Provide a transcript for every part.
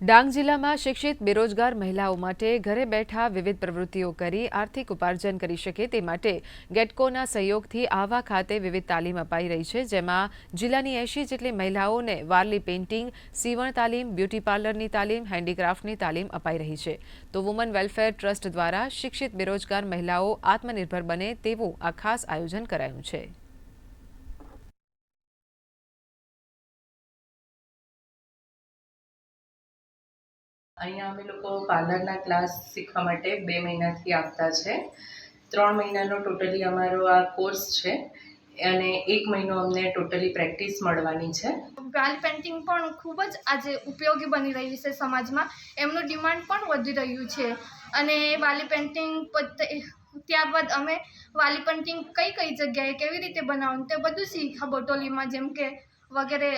ડાંગ જિલ્લામાં શિક્ષિત, બેરોજગાર મહિલાઓ માટે ઘરે બેઠા વિવિધ પ્રવૃત્તિઓ કરી આર્થિક ઉપાર્જન કરી શકે તે માટે ગેટકોના સહયોગથી આવા ખાતે વિવિધ તાલીમ અપાઈ રહી છે, જેમાં જિલ્લાની એંશી જેટલી મહિલાઓને વારલી પેઇન્ટિંગ, સીવણ તાલીમ, બ્યુટી પાર્લરની તાલીમ, હેન્ડીક્રાફ્ટની તાલીમ અપાઈ રહી છે. તો વુમન વેલફેર ટ્રસ્ટ દ્વારા શિક્ષિત, બેરોજગાર મહિલાઓ આત્મનિર્ભર બને તેવું આ ખાસ આયોજન કરાયું છે. અહીંયા અમે લોકો પાર્લરના ક્લાસ શીખવા માટે બે મહિનાથી આવતા છે. ત્રણ મહિનાનો ટોટલી અમારો આ કોર્સ છે અને એક મહિનો અમને ટોટલી પ્રેક્ટિસ મળવાની છે. વાલ પેન્ટિંગ પણ ખૂબ જ આજે ઉપયોગી બની રહ્યું છે સમાજમાં. એમનું ડિમાન્ડ પણ વધી રહ્યું છે. અને વાલી પેન્ટિંગ ત્યારબાદ અમે વાલી પેન્ટિંગ કઈ કઈ જગ્યાએ કેવી રીતે બનાવવાનું તે બધું શીખ્યા બોટોલીમાં જેમ કે વગેરે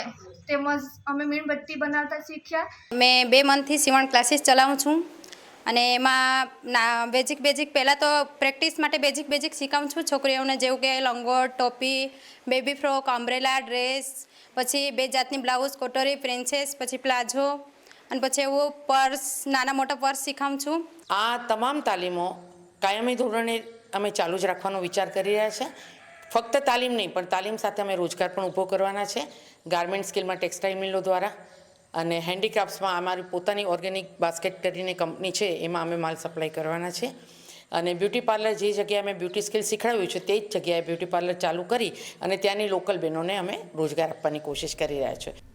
તેમજ અમે મીણબત્તી બનાવતા શીખ્યા. મેં બે મંથથી સીવણ ક્લાસીસ ચલાવું છું અને એમાં બેઝિક બેઝિક પહેલાં તો પ્રેક્ટિસ માટે બેઝિક બેઝિક શીખવું છું છોકરીઓને જેવું કે લંગોટ ટોપી બેબી ફ્રોક અમ્બ્રેલા ડ્રેસ પછી બે જાતની બ્લાઉઝ કોટરી પ્રિન્સેસ પછી પ્લાઝો અને પછી એવું પર્સ નાના મોટા પર્સ શીખવું છું. આ તમામ તાલીમો કાયમી ધોરણે અમે ચાલુ જ રાખવાનો વિચાર કરી રહ્યા છે. ફક્ત તાલીમ નહીં, પણ તાલીમ સાથે અમે રોજગાર પણ ઊભો કરવાના છે. ગાર્મેન્ટ સ્કિલમાં ટેક્સટાઇલ મિલો દ્વારા અને હેન્ડીક્રાફ્ટ્સમાં અમારી પોતાની ઓર્ગેનિક બાસ્કેટ કરીને કંપની છે, એમાં અમે માલ સપ્લાય કરવાના છે. અને બ્યુટી પાર્લર જે જગ્યાએ અમે બ્યુટી સ્કિલ શીખવાડ્યું છે, તે જ જગ્યાએ બ્યુટી પાર્લર ચાલુ કરી અને ત્યાંની લોકલ બહેનોને અમે રોજગાર આપવાની કોશિશ કરી રહ્યા છીએ.